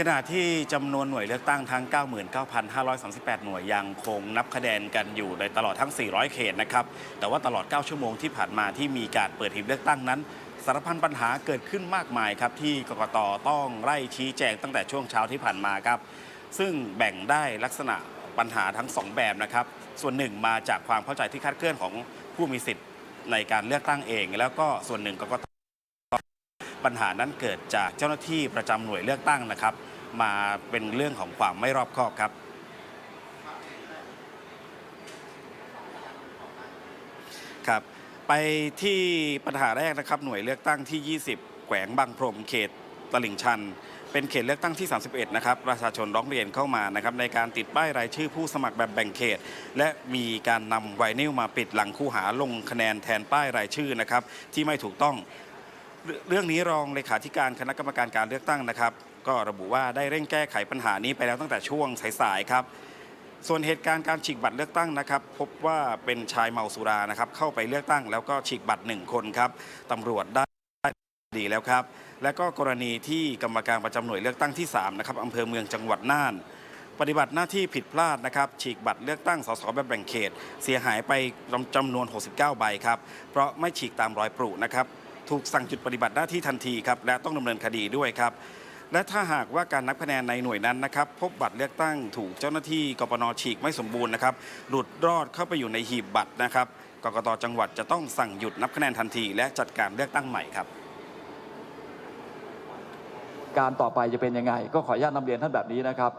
ขณะที่จำนวนหน่วยเลือกตั้งทั้ง 99,538 หน่วยยังคงนับคะแนนกันอยู่ในตลอดทั้ง 400 เขตนะครับ แต่ว่าตลอด 9 ชั่วโมงที่ผ่านมาที่มีการเปิดหีบเลือกตั้งนั้น สารพันปัญหาเกิดขึ้นมากมายครับ ที่กกตต้องไล่ชี้แจงตั้งแต่ช่วงเช้าที่ผ่านมาครับ ซึ่งแบ่งได้ลักษณะปัญหาทั้ง 2 แบบนะครับ ส่วนหนึ่งมาจากความเข้าใจที่คลาดเคลื่อนของผู้มีสิทธิ์ในการเลือกตั้งเอง แล้วก็ส่วนหนึ่งกกต ปัญหานั้นเกิดจากเจ้าหน้าที่ประจำหน่วยเลือกตั้งนะครับ มาเป็นเรื่องของความไม่รอบคอบครับครับ ไปที่ปัญหาแรกนะครับ หน่วยเลือกตั้งที่ 20 แขวงบางพรมเขตตลิ่งชัน เป็นเขตเลือกตั้งที่ 31 นะครับ ประชาชนร้องเรียนเข้ามานะครับในการติดป้ายรายชื่อผู้สมัครแบบแบ่งเขต และมีการนำไวนิลมาปิดหลังคู่หาลงคะแนนแทนป้ายรายชื่อนะครับที่ไม่ถูกต้องเรื่อง เรื่องนี้รองเลขาธิการคณะกรรมการการเลือกตั้งนะครับ ก็ระบุว่าได้เร่งแก้ไขปัญหานี้ไปแล้วตั้งแต่ช่วงสายๆครับ ส่วนเหตุการณ์การฉีกบัตรเลือกตั้งนะครับ พบว่าเป็นชายเมาสุรานะครับ เข้าไปเลือกตั้งแล้วก็ฉีกบัตรหนึ่งคนครับตำรวจได้ดีแล้วครับ และก็กรณีที่กรรมการประจำหน่วยเลือกตั้งที่3นะครับอำเภอเมืองจังหวัดน่าน ปฏิบัติหน้าที่ผิดพลาดนะครับฉีกบัตรเลือกตั้งสสแบบแบ่งเขต เสียหายไปจำนวน 69 ใบครับ เพราะไม่ฉีกตามรอยปรุนะครับ ถูกสั่งหยุดปฏิบัติหน้าที่ทันทีครับและต้องดำเนินคดีด้วยครับ และถ้าหากว่าการนับคะแนนในหน่วยนั้นนะครับพบบัตรเลือกตั้งถูกเจ้าหน้าที่กปนฉีกไม่สมบูรณ์นะครับหลุดรอดเข้าไปอยู่ในหีบบัตรนะครับกกตจังหวัดจะต้องสั่งหยุดนับคะแนนทันที และจัดการเลือกตั้งใหม่ครับ การต่อไปจะเป็นยังไง ก็ขออนุญาตนำเรียนท่านแบบนี้นะครับ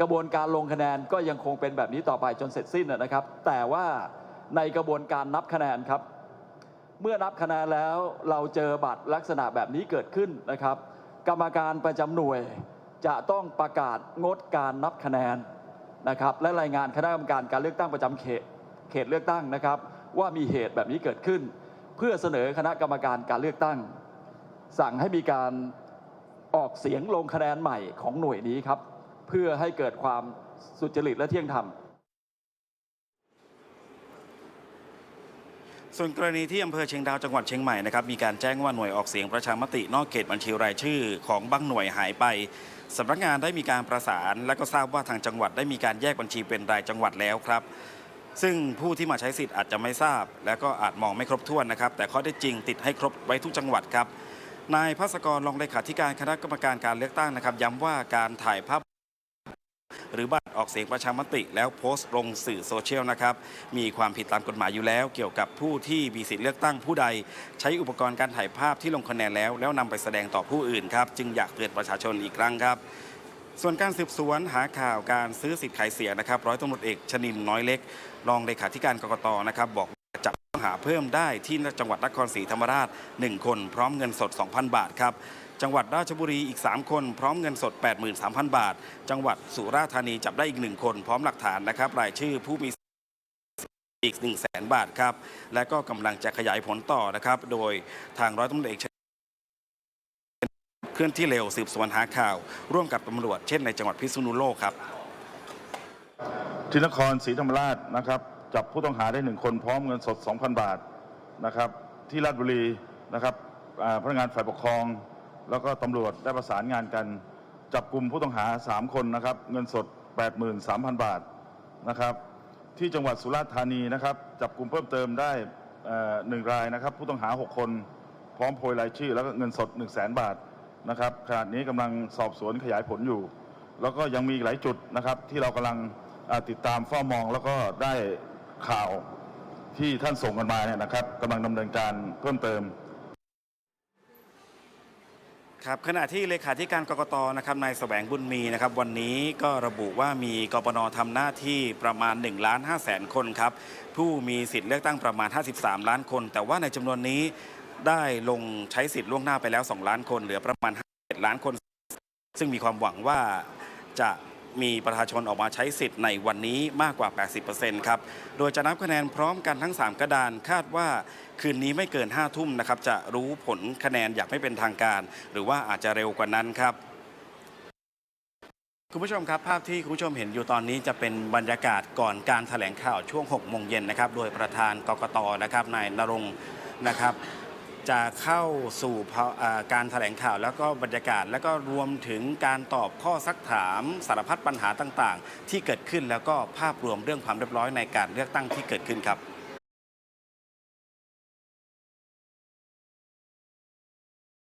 กระบวนการลงคะแนนก็ยังคงเป็นแบบนี้ต่อไปจนเสร็จสิ้นนะครับ แต่ว่าในกระบวนการนับคะแนนครับ เมื่อนับคะแนนแล้วเราเจอบัตรลักษณะแบบนี้เกิดขึ้นนะครับ กรรมการประจำหน่วย จะต้องประกาศงดการนับคะแนนนะครับ และรายงานคณะกรรมการการเลือกตั้งประจำเขตเขตเลือกตั้งนะครับ ว่ามีเหตุแบบนี้เกิดขึ้น เพื่อเสนอคณะกรรมการการเลือกตั้ง สั่งให้มีการออกเสียงลงคะแนนใหม่ของหน่วยนี้ครับ เพื่อให้เกิดความสุจริตและเที่ยงธรรม ส่วนกรณีที่อำเภอเชียงดาวจังหวัดเชียงใหม่นะครับมีการแจ้งว่าหน่วยออกเสียงประชามตินอกเขตบัญชีรายชื่อของบางหน่วยหายไปสำนักงานได้มีการประสาน และก็ทราบว่าทางจังหวัดได้มีการแยกบัญชีเป็นรายจังหวัดแล้วครับ ซึ่งผู้ที่มาใช้สิทธิ์อาจจะไม่ทราบ และก็อาจมองไม่ครบถ้วนนะครับ แต่ข้อได้จริงติดให้ครบไว้ทุกจังหวัดครับนายภาสกรรองเลขาธิการคณะกรรมการการเลือกตั้งนะครับ ย้ำว่าการถ่ายภาพหรือบั ออกเสียงประชามติ แล้วโพสต์ลงสื่อโซเชียลนะครับ มีความผิดตามกฎหมายอยู่แล้ว เกี่ยวกับผู้ที่มีสิทธิเลือกตั้งผู้ใด ใช้อุปกรณ์การถ่ายภาพที่ลงคะแนนแล้ว แล้วนำไปแสดงต่อผู้อื่นครับ จึงอยากเตือนประชาชนอีกครั้งครับส่วนการสืบสวนหาข่าวการซื้อสิทธิ์ขายเสียงนะครับ ร้อยตำรวจเอกชนินน้อยเล็ก รองเลขาธิการกรกตนะครับ บอกจับผู้ต้องหาเพิ่มได้ที่จังหวัดนครศรีธรรมราช 1 คนพร้อมเงินสด 2,000 บาทครับ จังหวัดราชบุรีอีก 3 คน พร้อมเงินสด 83,000 บาท จังหวัดสุราษฎร์ธานีจับได้อีก 1 คน พร้อมหลักฐานนะครับรายชื่อผู้มีอีก 1 0 0 0 0แบาทครับ และก็กำลังจะขยายผลต่อนะครับ โดยทางร้อยตำรวจเอกเคลื่อนที่เร็วสืบสวนหาข่าว ร่วมกับตำรวจเช่นในจังหวัดพิษณุโลกครับ ที่นครศรีธรรมราชนะครับจับผู้ต้องหาได้หนึ่งคนพร้อมเงินสด 2,000 บาทนะครับที่ราชบุรีนะครับพนักงานฝ่ายปกครอง แล้วก็ตำรวจได้ประสานงานกัน จับกลุ่มผู้ต้องหา 3 คนนะครับ เงินสด 83,000 บาทนะครับ ที่จังหวัดสุราษฎร์ธานีนะครับ จับกลุ่มเพิ่มเติมได้อ่อหนึ่งรายนะครับ ผู้ต้องหา 6 คน พร้อมโพยรายชื่อ แล้วก็เงินสด 1 0 0 0 0แบาทนะครับขณะนี้กำลังสอบสวนขยายผลอยู่ แล้วก็ยังมีหลายจุดนะครับ ที่เรากำลังติดตามเฝ้ามองแล้วก็ได้ข่าวที่ท่านส่งกันมาเนี่ยนะครับกำลังดำเนินการเพิ่มเติม ครับขณะที่เลขาธิการกรกตนะครับนายแสวงบุญมีนะครับวันนี้ก็ระบุว่ามีกปนทำหน้าที่ประมาณ1ล้านห้าแสนคนครับผู้มีสิทธิ์เลือกตั้งประมาณ 53 ล้านคน แต่ว่าในจำนวนนี้ได้ลงใช้สิทธิ์ล่วงหน้าไปแล้ว 2 ล้านคน เหลือประมาณ 5 ล้านคน ซึ่งมีความหวังว่าจะ มีประชาชนออกมาใช้สิทธิ์ในวันนี้มากกว่า 80%ครับ โดยจะนับคะแนนพร้อมกันทั้ง 3 กระดานคาดว่าคืนนี้ไม่เกิน 5 ทุ่มนะครับ จะรู้ผลคะแนนอย่างไม่เป็นทางการ หรือว่าอาจจะเร็วกว่านั้นครับคุณผู้ชมครับ ภาพที่คุณผู้ชมเห็นอยู่ตอนนี้จะเป็นบรรยากาศก่อนการแถลงข่าวช่วง6โมงเย็นนะครับ โดยประธานกกตนะครับนายนรงค์นะครับ จะเข้าสู่การแถลงข่าวแล้วก็บรรยากาศ แล้วก็รวมถึงการตอบข้อซักถามสารพัดปัญหาต่าง ๆ ที่เกิดขึ้นแล้วก็ภาพรวมเรื่องความเรียบร้อยในการเลือกตั้งที่เกิดขึ้นครับ